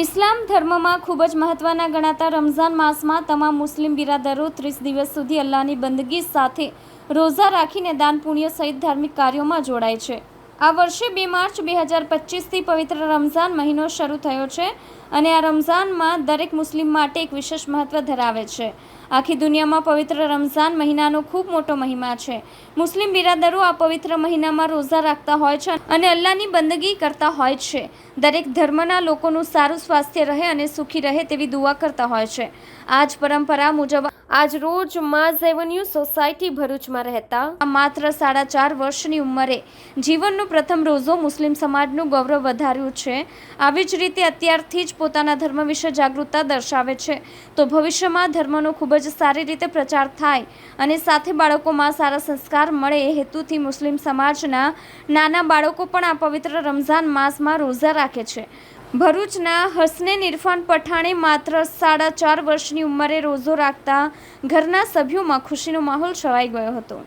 ઇસ્લામ ધર્મમાં ખૂબ જ મહત્વના ગણાતા રમઝાન માસમાં તમામ મુસ્લિમ બિરાદરો ત્રીસ દિવસ સુધી અલ્લાહની બંદગી સાથે રોઝા રાખીને દાન પુણ્ય સહિત ધાર્મિક કાર્યોમાં જોડાય છે. આ વર્ષે બે માર્ચ બે હજાર પચીસથી પવિત્ર રમઝાન મહિનો શરૂ થયો છે અને આ રમઝાનમાં દરેક મુસ્લિમ માટે એક વિશેષ મહત્વ ધરાવે છે. આખી દુનિયામાં પવિત્ર રમઝાન મહિનાનો ખૂબ મોટો મહિમા છે. મુસ્લિમ બિરાદરો આ પવિત્ર મહિનામાં રોઝા રાખતા હોય છે અને અલ્લાહની બંદગી કરતા હોય છે. દરેક ધર્મના લોકોનું સારું સ્વાસ્થ્ય રહે અને સુખી રહે તેવી દુઆ કરતા હોય છે. આ જ પરંપરા મુજબ આજ રોજ માઝ એવન્યુ સોસાયટી ભરૂચમાં રહેતા માત્ર સાડા ચાર વર્ષની ઉંમરે જીવનનો પ્રથમ રોઝો મુસ્લિમ સમાજનું ગૌરવ વધાર્યું છે. આવી જ રીતે અત્યારથી જ પોતાના ધર્મ વિશે જાગૃતતા દર્શાવે છે. તો ભવિષ્યમાં ધર્મનો ખૂબ જ સારી રીતે પ્રચાર થાય અને સાથે બાળકોમાં સારા સંસ્કાર મળે એ હેતુથી મુસ્લિમ સમાજના નાના બાળકો પણ આ પવિત્ર રમઝાન માસમાં રોઝા રાખે છે. ભરૂચના હસનેન ઇરફાન પઠાણે માત્ર સાડા ચાર વર્ષની ઉંમરે રોઝો રાખતા ઘરના સભ્યોમાં ખુશીનો માહોલ છવાઈ ગયો હતો.